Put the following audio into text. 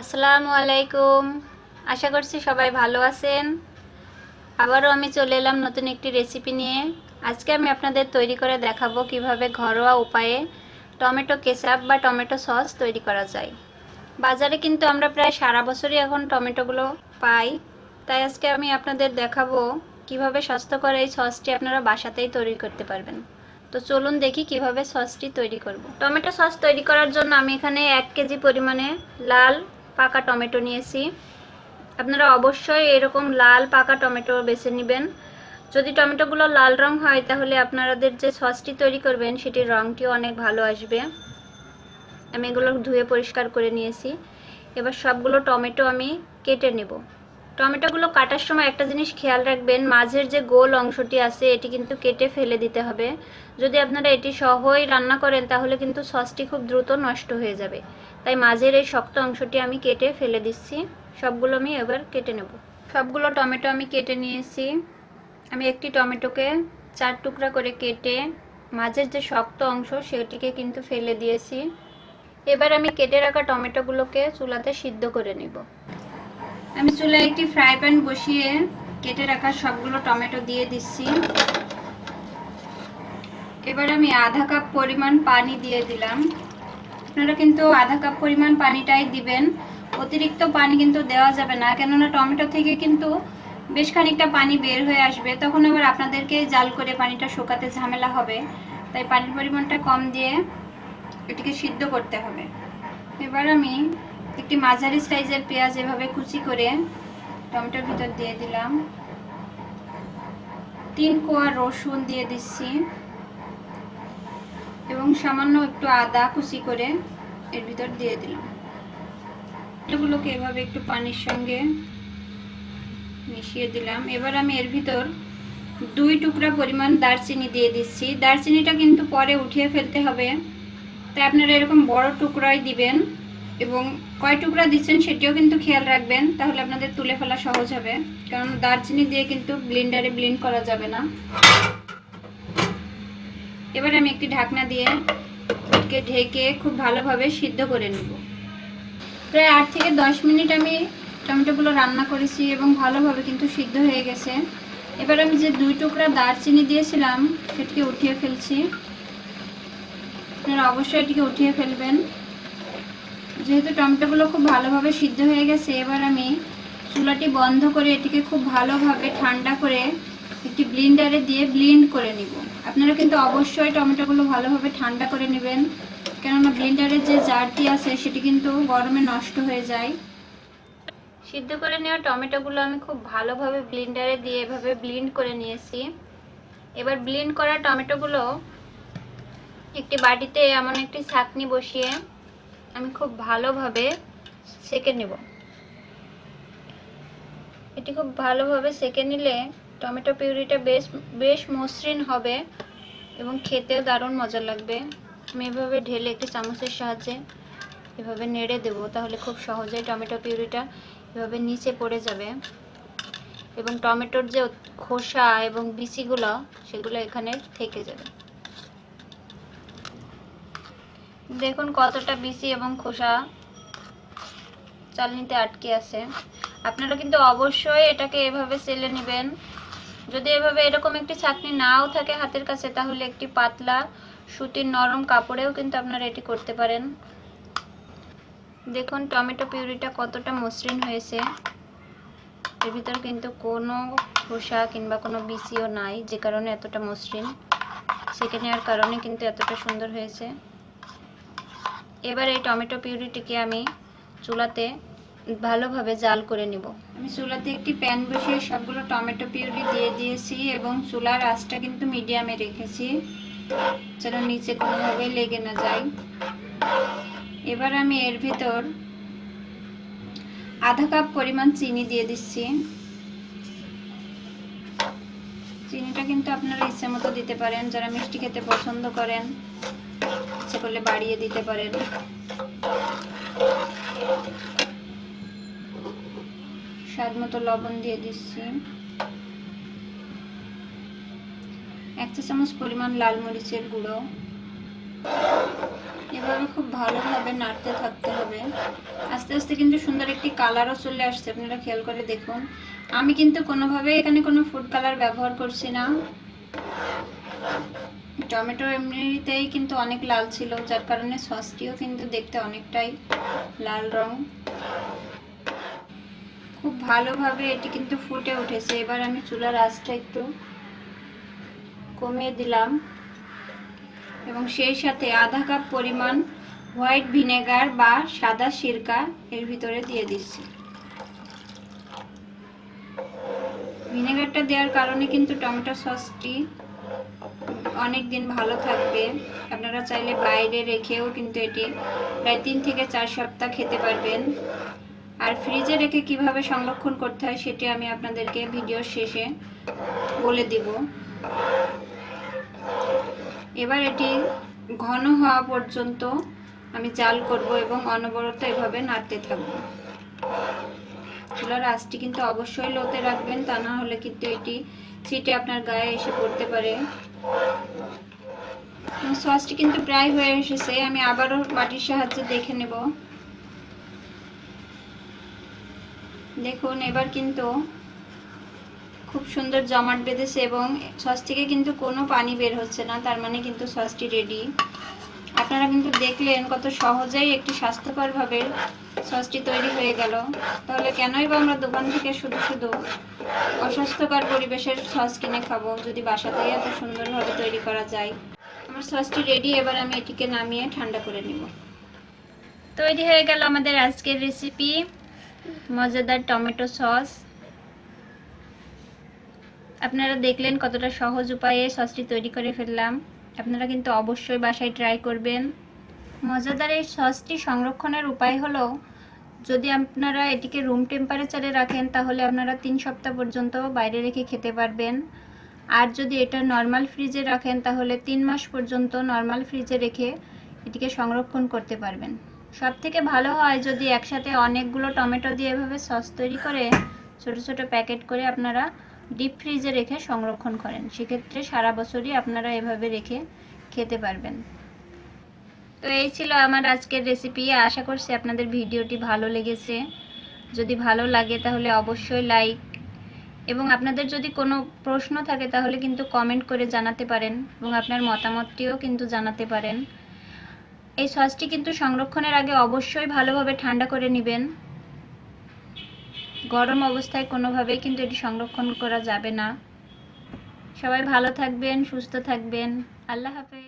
আসসালামু আলাইকুম। আশা করছি সবাই ভালো আছেন। আবারও আমি চলে এলাম নতুন একটি রেসিপি নিয়ে। আজকে আমি আপনাদের তৈরি করে দেখাবো কীভাবে ঘরোয়া উপায়ে টমেটো কেচাপ বা টমেটো সস তৈরি করা যায়। বাজারে কিন্তু আমরা প্রায় সারা বছরই এখন টমেটোগুলো পাই। তাই আজকে আমি আপনাদের দেখাবো কীভাবে স্বাস্থ্যকর এই সসটি আপনারা বাসাতেই তৈরি করতে পারবেন। তো চলুন দেখি কীভাবে সসটি তৈরি করব। টমেটো সস তৈরি করার জন্য আমি এখানে এক কেজি পরিমাণে লাল পাকা টমেটো নিয়েছি। আপনারা অবশ্যই এরকম লাল পাকা টমেটো বেছে নেবেন। যদি টমেটোগুলো লাল রং হয়, তাহলে আপনাদের যে সসটি তৈরি করবেন, সেটির রঙটিও অনেক ভালো আসবে। আমি এগুলো ধুয়ে পরিষ্কার করে নিয়েছি। এবার সবগুলো টমেটো আমি কেটে নেব। টমেটোগুলো কাটার সময় একটা জিনিস খেয়াল রাখবেন, মাঝের যে গোল অংশটি আছে, এটি কিন্তু কেটে ফেলে দিতে হবে। যদি আপনারা এটি সহই রান্না করেন, তাহলে কিন্তু সসটি খুব দ্রুত নষ্ট হয়ে যাবে। তাই মাঝের এই শক্ত অংশটি আমি কেটে ফেলে দিচ্ছি। সবগুলো আমি এবার কেটে নেব। সবগুলো টমেটো আমি কেটে নিয়েছি। আমি একটি টমেটোকে চার টুকরা করে কেটে মাঝের যে শক্ত অংশ, সেটিকে কিন্তু ফেলে দিয়েছি। এবার আমি কেটে রাখা টমেটোগুলোকে চুলাতে সিদ্ধ করে নিব। আমি চুলায় একটি ফ্রাই প্যান বসিয়ে কেটে রাখা সবগুলো টমেটো দিয়ে দিচ্ছি। এবার আমি আধা কাপ পরিমাণ পানি দিয়ে দিলাম। আপনারা কিন্তু আধা কাপ পরিমাণ পানিটাই দিবেন। অতিরিক্ত পানি কিন্তু দেওয়া যাবে না, কেননা টমেটো থেকে কিন্তু বেশ খানিকটা পানি বের হয়ে আসবে। তখন আবার আপনাদেরকে জাল করে পানিটা শুকাতে ঝামেলা হবে। তাই পানির পরিমাণটা কম দিয়ে এটিকে সিদ্ধ করতে হবে। এবার আমি একটি মাঝারি সাইজের পেঁয়াজ এভাবে কুচি করে টমেটোর ভিতর দিয়ে দিলাম। তিন কোয়া রসুন দিয়ে দিচ্ছি। এবং সামান্য একটু আদা কুচি করে এর ভিতর দিয়ে দিলাম। এগুলোকে এভাবে একটু পানির সঙ্গে মিশিয়ে দিলাম। এবার আমি এর ভিতর দুই টুকরা পরিমাণ দারচিনি দিয়ে দিচ্ছি। দারচিনিটা কিন্তু পরে উঠিয়ে ফেলতে হবে। তাই আপনারা এরকম বড় টুকরাই দিবেন। এবং কয় টুকরা দিচ্ছেন সেটিও কিন্তু খেয়াল রাখবেন, তাহলে আপনাদের তুলে ফেলা সহজ হবে। কারণ দারচিনি দিয়ে কিন্তু ব্লিন্ডারে ব্লিন্ড করা যাবে না। এবার আমি একটি ঢাকনা দিয়ে ঢেকে খুব ভালোভাবে সিদ্ধ করে নেব। প্রায় আট থেকে দশ মিনিট আমি টমেটোগুলো রান্না করেছি এবং ভালোভাবে কিন্তু সিদ্ধ হয়ে গেছে। এবার আমি যে দুই টুকরা দারচিনি দিয়েছিলাম, সেটিকে উঠিয়ে ফেলছি। আপনারা অবশ্যই এটিকে উঠিয়ে ফেলবেন। যেহেতু টমেটোগুলো খুব ভালোভাবে সিদ্ধ হয়ে গেছে, এবার আমি চুলাটি বন্ধ করে এটিকে খুব ভালোভাবে ঠান্ডা করে একটি ব্লিন্ডারে দিয়ে ব্লিন্ড করে নিব। আপনারা কিন্তু অবশ্যই টমেটোগুলো ভালোভাবে ঠান্ডা করে নেবেন, কেননা ব্লিন্ডারের যে জারটি আছে সেটি কিন্তু গরমে নষ্ট হয়ে যায়। সিদ্ধ করে নেওয়া টমেটোগুলো আমি খুব ভালোভাবে ব্লিন্ডারে দিয়ে এভাবে ব্লিন্ড করে নিয়েছি। এবার ব্লিন্ড করা টমেটোগুলো একটি বাটিতে এমন একটি ছাঁকনি বসিয়ে আমি খুব ভালোভাবে সেকে নেব। এটি খুব ভালোভাবে সেকে নিলে টমেটো পিউরিটা বেশ বেশ মসৃণ হবে এবং খেতেও দারুণ মজা লাগবে। আমি এভাবে ঢেলে একটি চামচের সাহায্যে এভাবে নেড়ে দেবো, তাহলে খুব সহজেই টমেটো পিউরিটা এভাবে নিচে পড়ে যাবে। এবং টমেটোর যে খোসা এবং বিচিগুলো, সেগুলো এখানে থেকে যাবে। দেখুন কতটা বিচি এবং খোসা চালনিতে আটকে আছে। আপনারা কিন্তু অবশ্যই এটাকে এভাবে সেলে নেবেন। যদি এভাবে এরকম একটি ছাকনি নাও থাকে হাতের কাছে, তাহলে একটি পাতলা সুতির নরম কাপড়েও কিন্তু আপনারা এটি করতে পারেন। দেখুন টমেটো পিউরিটা কতটা মসৃণ হয়েছে। এর ভিতর কিন্তু কোনো খোসা কিংবা কোনো বিচিও নাই, যে কারণে এতটা মসৃণ। সেকে নেওয়ার কারণে কিন্তু এতটা সুন্দর হয়েছে। এবার এই টমেটো পিউরিটিকে আমি চুলাতে ভালোভাবে জাল করে নিব। আমি চুলাতে একটি প্যান বসিয়ে সবগুলো টমেটো পিউরি দিয়ে দিয়েছি এবং চুলার আঁচটা কিন্তু মিডিয়ামে রেখেছি, যেন নিচে কোনোভাবে লেগে না যায়। এবার আমি এর ভিতর আধা কাপ পরিমাণ চিনি দিয়ে দিচ্ছি। চিনিটা কিন্তু আপনারা ইচ্ছে মতো দিতে পারেন, যারা মিষ্টি খেতে পছন্দ করেন। ইচ্ছে করলে বাড়িয়ে দিতে পারেন। স্বাদ মতো লবণ দিয়ে দিচ্ছি। এক চা চামচ পরিমাণ লাল মরিচের গুঁড়ো। এভাবে খুব ভালোভাবে নাড়তে থাকতে হবে। আস্তে আস্তে কিন্তু সুন্দর একটি কালারও চলে আসছে, আপনারা খেয়াল করে দেখুন। আমি কিন্তু কোনোভাবে এখানে কোনো ফুড কালার ব্যবহার করছি না। টমেটো এমনিতেই কিন্তু অনেক লাল ছিল, যার কারণে সসটিও কিন্তু দেখতে অনেকটাই লাল রং। খুব ভালোভাবে এটি কিন্তু ফুটে উঠেছে। এবার আমি চুলার আঁচটা একটু কমিয়ে দিলাম এবং সেই সাথে আধা কাপ পরিমাণ হোয়াইট ভিনেগার বা সাদা সিরকা এর ভিতরে দিয়ে দিচ্ছি। ভিনেগারটা দেওয়ার কারণে কিন্তু টমেটো সসটি অনেক দিন ভালো থাকবে। আপনারা চাইলে বাইরে রেখেও কিন্তু এটি প্রায় তিন থেকে চার সপ্তাহ খেতে পারবেন। আর ফ্রিজে রেখে কীভাবে সংরক্ষণ করতে হয় সেটি আমি আপনাদেরকে ভিডিওর শেষে বলে দিব। এবার এটি ঘন হওয়া পর্যন্ত আমি জাল করব এবং অনবরত এভাবে নাড়তে থাকব। চুলার আঁচটি কিন্তু অবশ্যই লোতে রাখবেন, তা না হলে কিন্তু এটি ছিটে আপনার গায়ে এসে পড়তে পারে। সসটি কিন্তু প্রায় হয়ে এসেছে। আমি আবারও বাটির সাহায্যে দেখে নেব। দেখুন, এবার কিন্তু খুব সুন্দর জমাট বেঁধেছে এবং সস থেকে কিন্তু কোনো পানি বের হচ্ছে না, তার মানে কিন্তু সসটি রেডি আপনারা কিন্তু দেখলেন কত সহজেই একটি স্বাস্থ্যকরভাবে সসটি তৈরি হয়ে গেল। তাহলে কেনই বা আমরা দোকান থেকে শুধু শুধু অস্বাস্থ্যকর পরিবেশের সস কিনে খাব যদি বাসাতেই এত সুন্দরভাবে তৈরি করা যায়? আমার সসটি রেডি এবার আমি এটিকে নামিয়ে ঠান্ডা করে নেব। তৈরি হয়ে গেল আমাদের আজকের রেসিপি মজাদার টমেটো সস। আপনারা দেখলেন কতটা সহজ উপায়ে সসটি তৈরি করে ফেললাম। আপনারা কিন্তু অবশ্যই বাসায় ট্রাই করবেন। মজাদার এই সসটি সংরক্ষণের উপায় হলো, যদি আপনারা এটিকে রুম টেম্পারেচারে রাখেন, তাহলে আপনারা তিন সপ্তাহ পর্যন্ত বাইরে রেখে খেতে পারবেন। আর যদি এটা নর্মাল ফ্রিজে রাখেন, তাহলে তিন মাস পর্যন্ত নর্মাল ফ্রিজে রেখে এটিকে সংরক্ষণ করতে পারবেন। সব থেকে ভালো হয় যদি একসাথে অনেকগুলো টমেটো দিয়ে এভাবে সস তৈরি করে ছোট ছোট প্যাকেট করে আপনারা ডিপ ফ্রিজে রেখে সংরক্ষণ করেন। সেক্ষেত্রে সারা বছরই আপনারা এভাবে রেখে খেতে পারবেন। তো এই ছিল আমার আজকের রেসিপি আশা করছি আপনাদের ভিডিওটি ভালো লেগেছে। যদি ভালো লাগে তাহলে অবশ্যই লাইক এবং আপনাদের যদি কোনো প্রশ্ন থাকে তাহলে কিন্তু কমেন্ট করে জানাতে পারেন এবং আপনার মতামতটিও কিন্তু জানাতে পারেন। এই সসটি কিন্তু সংরক্ষণের আগে অবশ্যই ভালোভাবে ঠান্ডা করে নেবেন। গরম অবস্থায় কোনোভাবেই কিন্তু এটি সংরক্ষণ করা যাবে না। সবাই ভালো থাকবেন, সুস্থ থাকবেন। আল্লাহ হাফেজ।